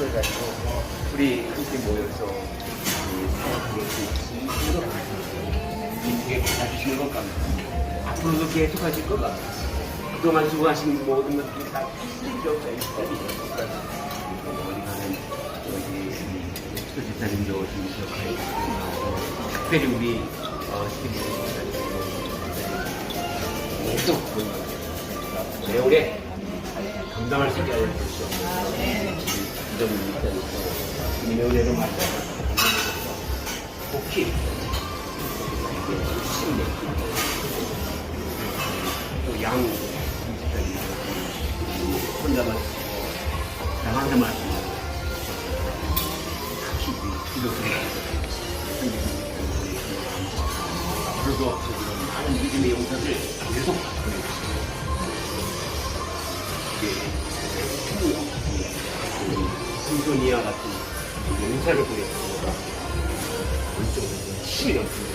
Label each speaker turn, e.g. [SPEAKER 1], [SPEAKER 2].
[SPEAKER 1] 해가지고 우리 함께 모여서 이 사역하게 되신 것 같아요. 되게 받아주시는 것 같아요. 앞으로도 계속 하실 것 같아요. 그동안 수고하신 모든 것들이 다 기억자 있으니까 어디 가는 여기 또 집사님도 좀 기억하게 되고 특별히 우리 어, 집사님 계속 오래오래 감당할 수 있게 알려주시오. 이점을 일단 이 은혜로 만나서 복희 신뢰 또양. 혼자만 양한테만 같이 기도드리고. 앞으로도 이런 많은 믿음의 용사들 계속 풍선이와 같은 용사를 보내주시고 원쪽으로 힘이 넘치는.